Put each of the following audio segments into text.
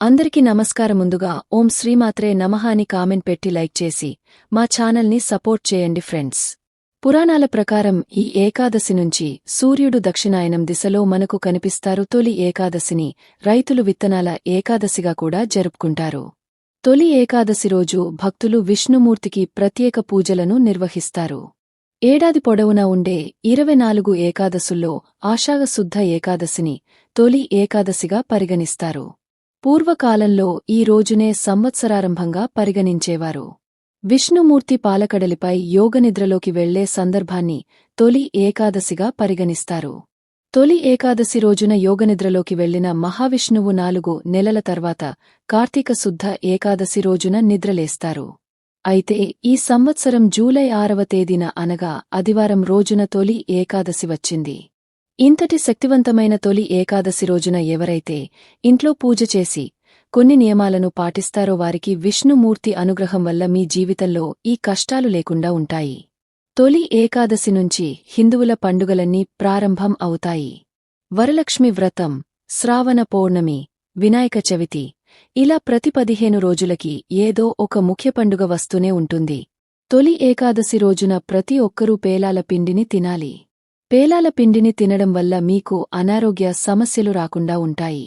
అందరికీ నమస్కారం ముందుగా ఓం శ్రీమాత్రే నమః అని కామెంట్ పెట్టి లైక్ చేసి మా ఛానల్ని సపోర్ట్ చేయండి ఫ్రెండ్స్. పురాణాల ప్రకారం ఈ ఏకాదశి నుంచి సూర్యుడు దక్షిణాయనం దిశలో మనకు కనిపిస్తారు తొలి ఏకాదశిని రైతులు విత్తనాల ఏకాదశిగా కూడా జరుపుకుంటారు. తొలి ఏకాదశి రోజు భక్తులు విష్ణుమూర్తికి ప్రత్యేక పూజలను నిర్వహిస్తారు. ఏడాది పొడవునా ఉండే ఇరవై నాలుగు ఏకాదశుల్లో ఆషాఢశుద్ధ ఏకాదశిని తొలి ఏకాదశిగా పరిగణిస్తారు. పూర్వకాలంలో ఈ రోజునే సంవత్సరారంభంగా పరిగణించేవారు. విష్ణుమూర్తి పాలకడలిపై యోగనిద్రలోకి వెళ్ళే సందర్భాన్ని తొలి ఏకాదశిగా పరిగణిస్తారు. తొలి ఏకాదశి రోజున యోగనిద్రలోకి వెళ్ళిన మహావిష్ణువు నాలుగు నెలల తర్వాత కార్తీక శుద్ధ ఏకాదశి రోజున నిద్రలేస్తారు. అయితే ఈ సంవత్సరం జూలై ఆరవ తేదీన అనగా ఆదివారం రోజున తొలి ఏకాదశి వచ్చింది. ఇంతటి శక్తివంతమైన తొలి ఏకాదశి రోజున ఎవరైతే ఇంట్లో పూజ చేసి కొన్ని నియమాలను పాటిస్తారో వారికి విష్ణుమూర్తి అనుగ్రహం వల్ల మీ జీవితంలో ఈ కష్టాలు లేకుండా ఉంటాయి. తొలి ఏకాదశి నుంచి హిందువుల పండుగలన్నీ ప్రారంభం అవుతాయి. వరలక్ష్మి వ్రతం శ్రావణ పౌర్ణమి వినాయక చవితి ఇలా ప్రతి పదిహేను రోజులకి ఏదో ఒక ముఖ్య పండుగ వస్తూనే ఉంటుంది. తొలి ఏకాదశి రోజున ప్రతి ఒక్కరూ పేలాల పిండిని తినాలి. పేలాల పిండిని తినడం వల్ల మీకు అనారోగ్య సమస్యలు రాకుండా ఉంటాయి.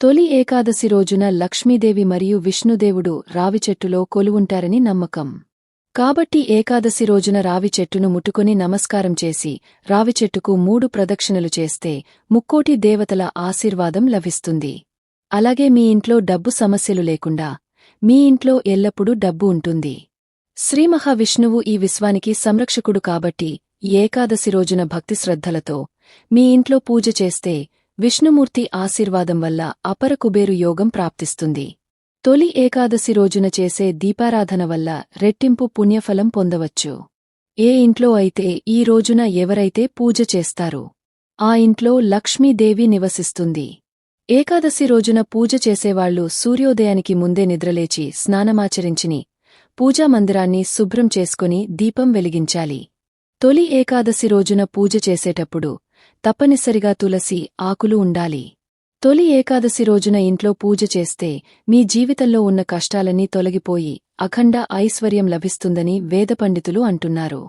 తొలి ఏకాదశి రోజున లక్ష్మీదేవి మరియు విష్ణుదేవుడు రావి చెట్టులో కొలువుంటారని నమ్మకం. కాబట్టి ఏకాదశి రోజున రావి చెట్టును ముట్టుకుని నమస్కారం చేసి రావి చెట్టుకు మూడు ప్రదక్షిణలు చేస్తే ముక్కోటి దేవతల ఆశీర్వాదం లభిస్తుంది. అలాగే మీ ఇంట్లో డబ్బు సమస్యలు లేకుండా మీ ఇంట్లో ఎల్లప్పుడూ డబ్బు ఉంటుంది. శ్రీమహావిష్ణువు ఈ విశ్వానికి సంరక్షకుడు కాబట్టి ఏకాదశి రోజున భక్తి శ్రద్ధలతో మీ ఇంట్లో పూజ చేస్తే విష్ణుమూర్తి ఆశీర్వాదం వల్ల అపర కుబేరు యోగం ప్రాప్తిస్తుంది. తొలి ఏకాదశి రోజున చేసే దీపారాధన వల్ల రెట్టింపు పుణ్యఫలం పొందవచ్చు. ఏ ఇంట్లో అయితే ఈ రోజున ఎవరైతే పూజ చేస్తారో ఆ ఇంట్లో లక్ష్మీదేవి నివసిస్తుంది. ఏకాదశి రోజున పూజ చేసేవాళ్ళు సూర్యోదయానికి ముందే నిద్రలేచి స్నానమాచరించిని పూజామందిరాన్ని శుభ్రం చేసుకుని దీపం వెలిగించాలి. తొలి ఏకాదశి రోజున పూజ చేసేటప్పుడు తప్పనిసరిగా తులసి ఆకులు ఉండాలి. తొలి ఏకాదశి రోజున ఇంట్లో పూజ చేస్తే మీ జీవితంలో ఉన్న కష్టాలన్నీ తొలగిపోయి అఖండ ఐశ్వర్యం లభిస్తుందని వేదపండితులు అంటున్నారు.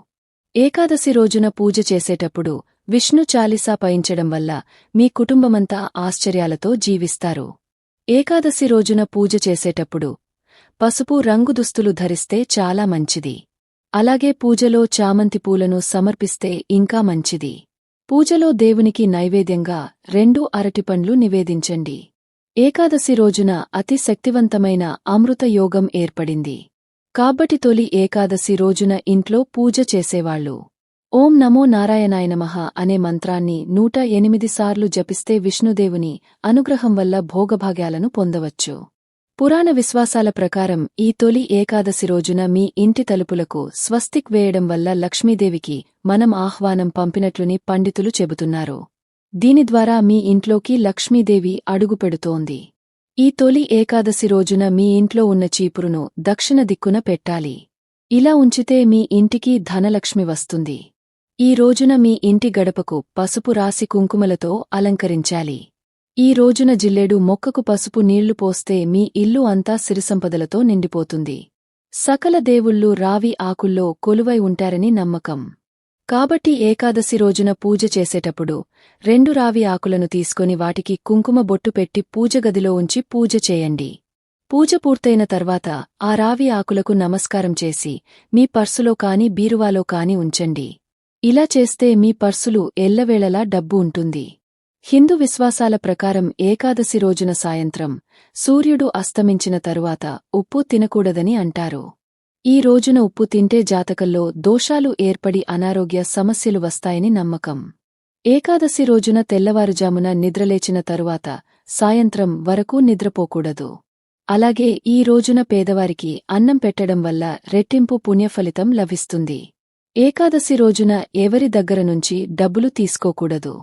ఏకాదశి రోజున పూజ చేసేటప్పుడు విష్ణు చాలీసా పయించడం వల్ల మీ కుటుంబమంతా ఆశ్చర్యాలతో జీవిస్తారు. ఏకాదశి రోజున పూజ చేసేటప్పుడు పసుపు రంగు దుస్తులు ధరిస్తే చాలా మంచిది. అలాగే పూజలో చామంతి పూలను సమర్పిస్తే ఇంకా మంచిది. పూజలో దేవునికి నైవేద్యంగా రెండు అరటిపండ్లు నివేదించండి. ఏకాదశి రోజున అతి శక్తివంతమైన అమృత యోగం ఏర్పడింది. కాబట్టి తొలి ఏకాదశి రోజున ఇంట్లో పూజ చేసేవాళ్ళు ఓం నమో నారాయణాయనమః అనే మంత్రాన్ని నూట ఎనిమిది సార్లు జపిస్తే విష్ణుదేవుని అనుగ్రహం వల్ల భోగభాగ్యాలను పొందవచ్చు. పురాణ విశ్వాసాల ప్రకారం ఈ తొలి ఏకాదశి రోజున మీ ఇంటి తలుపులకు స్వస్తిక్ వేయడం వల్ల లక్ష్మీదేవికి మనం ఆహ్వానం పంపినట్లుని పండితులు చెబుతున్నారు. దీని ద్వారా మీ ఇంట్లోకి లక్ష్మీదేవి అడుగుపెడుతోంది ఈ తొలి ఏకాదశి రోజున మీ ఇంట్లో ఉన్న చీపురును దక్షిణ దిక్కున పెట్టాలి. ఇలా ఉంచితే మీ ఇంటికి ధనలక్ష్మి వస్తుంది. ఈ రోజున మీ ఇంటి గడపకు పసుపు రాసి కుంకుమలతో అలంకరించాలి. ఈ రోజున జిల్లేడు మొక్కకు పసుపు నీళ్ళు పోస్తే మీ ఇల్లు అంతా సిరిసంపదలతో నిండిపోతుంది. సకల దేవుళ్ళు రావి ఆకుల్లో కొలువై ఉంటారని నమ్మకం. కాబట్టి ఏకాదశి రోజున పూజ చేసేటప్పుడు రెండు రావి ఆకులను తీసుకొని వాటికి కుంకుమ బొట్టు పెట్టి పూజగదిలో ఉంచి పూజ చేయండి. పూజ పూర్తయిన తర్వాత ఆ రావి ఆకులకు నమస్కారం చేసి మీ పర్సులో కాని బీరువాలో కాని ఉంచండి. ఇలా చేస్తే మీ పర్సులు ఎల్లవేళలా డబ్బు ఉంటుంది. హిందూ విశ్వాసాల ప్రకారం ఏకాదశి రోజున సాయంత్రం సూర్యుడు అస్తమించిన తరువాత ఉప్పు తినకూడదని అంటారు. ఈ రోజున ఉప్పు తింటే జాతకంలో దోషాలు ఏర్పడి అనారోగ్య సమస్యలు వస్తాయని నమ్మకం. ఏకాదశి రోజున తెల్లవారుజామున నిద్రలేచిన తరువాత సాయంత్రం వరకు నిద్రపోకూడదు. అలాగే ఈ రోజున పేదవారికి అన్నం పెట్టడం వల్ల రెట్టింపు పుణ్యఫలితం లభిస్తుంది. ఏకాదశి రోజున ఎవరి దగ్గర నుంచి డబ్బులు తీసుకోకూడదు.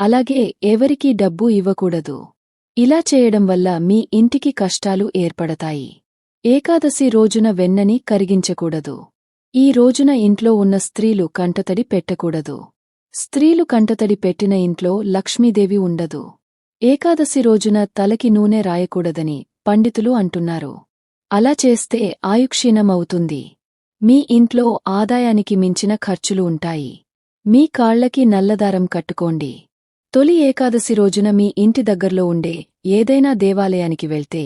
అలాగే ఎవరికీ డబ్బు ఇవ్వకూడదు. ఇలా చేయడం వల్ల మీ ఇంటికి కష్టాలు ఏర్పడతాయి. ఏకాదశి రోజున వెన్నని కరిగించకూడదు. ఈ రోజున ఇంట్లో ఉన్న స్త్రీలు కంటతడి పెట్టకూడదు. స్త్రీలు కంటతడి పెట్టిన ఇంట్లో లక్ష్మీదేవి ఉండదు. ఏకాదశి రోజున తలకి నూనె రాయకూడదని పండితులు అంటున్నారు. అలా చేస్తే ఆయుక్షీణమవుతుంది. మీ ఇంట్లో ఆదాయానికి మించిన ఖర్చులు ఉంటాయి. మీ కాళ్ళకి నల్లదారం కట్టుకోండి. తొలి ఏకాదశి రోజున మీ ఇంటి దగ్గర్లో ఉండే ఏదైనా దేవాలయానికి వెళ్తే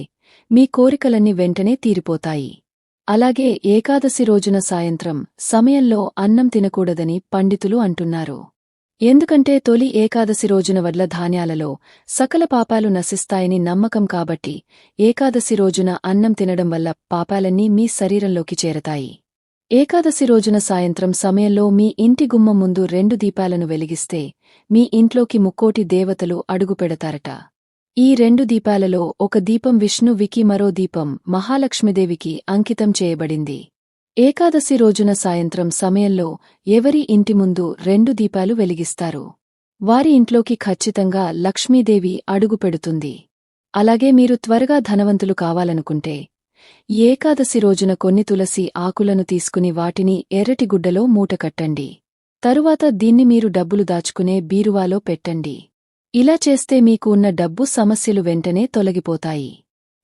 మీ కోరికలన్నీ వెంటనే తీరిపోతాయి. అలాగే ఏకాదశి రోజున సాయంత్రం సమయంలో అన్నం తినకూడదని పండితులు అంటున్నారు. ఎందుకంటే తొలి ఏకాదశి రోజున వడ్ల ధాన్యాలలో సకల పాపాలు నశిస్తాయని నమ్మకం కాబట్టి ఏకాదశి రోజున అన్నం తినడం వల్ల పాపాలన్నీ మీ శరీరంలోకి చేరతాయి. ఏకాదశి రోజున సాయంత్రం సమయంలో మీ ఇంటి గుమ్మ ముందు రెండు దీపాలను వెలిగిస్తే మీ ఇంట్లోకి ముక్కోటి దేవతలు అడుగుపెడతారట ఈ రెండు దీపాలలో ఒక దీపం విష్ణువికి మరో దీపం మహాలక్ష్మిదేవికి అంకితం చేయబడింది. ఏకాదశి రోజున సాయంత్రం సమయంలో ఎవరి ఇంటి ముందు రెండు దీపాలు వెలిగిస్తారు? వారి ఇంట్లోకి ఖచ్చితంగా లక్ష్మీదేవి అడుగుపెడుతుంది అలాగే మీరు త్వరగా ధనవంతులు కావాలనుకుంటే ఏకాదశి రోజున కొన్ని తులసి ఆకులను తీసుకుని వాటిని ఎర్రటిగుడ్డలో మూటకట్టండి తరువాత దీన్ని మీరు డబ్బులు దాచుకునే బీరువాలో పెట్టండి. ఇలా చేస్తే మీకు ఉన్న డబ్బు సమస్యలు వెంటనే తొలగిపోతాయి.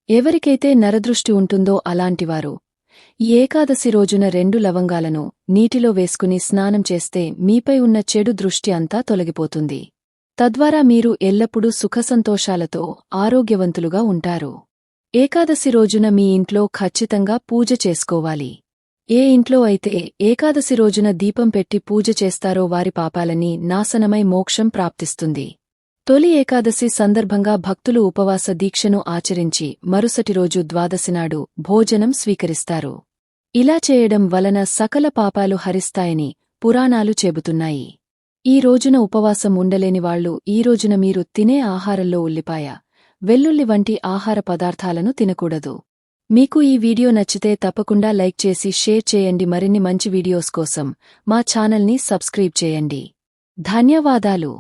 ఎవరికైతే నరదృష్టి ఉంటుందో అలాంటివారు ఈ ఏకాదశి రోజున రెండు లవంగాలను నీటిలో వేసుకుని స్నానం చేస్తే మీపై ఉన్న చెడు దృష్టి అంతా తొలగిపోతుంది. తద్వారా మీరు ఎల్లప్పుడూ సుఖసంతోషాలతో ఆరోగ్యవంతులుగా ఉంటారు. ఏకాదశి రోజున మీ ఇంట్లో ఖచ్చితంగా పూజ చేసుకోవాలి. ఏ ఇంట్లో అయితే ఏకాదశి రోజున దీపం పెట్టి పూజ చేస్తారో వారి పాపాలని నాశనమై మోక్షం ప్రాప్తిస్తుంది. తొలి ఏకాదశి సందర్భంగా భక్తులు ఉపవాస దీక్షను ఆచరించి మరుసటి రోజు ద్వాదశినాడు భోజనం స్వీకరిస్తారు. ఇలా చేయడం వలన సకల పాపాలు హరిస్తాయని పురాణాలు చెబుతున్నాయి. ఈ రోజున ఉపవాసం ఉండలేనివాళ్ళు ఈ రోజున మీరు తినే ఆహారంలో ఉల్లిపాయ వెల్లుల్లి వంటి ఆహార పదార్థాలను తినకూడదు. మీకు ఈ వీడియో నచ్చితే తప్పకుండా లైక్ చేసి షేర్ చేయండి. మరిన్ని మంచి వీడియోస్ కోసం మా ఛానల్ని సబ్స్క్రైబ్ చేయండి. ధన్యవాదాలు.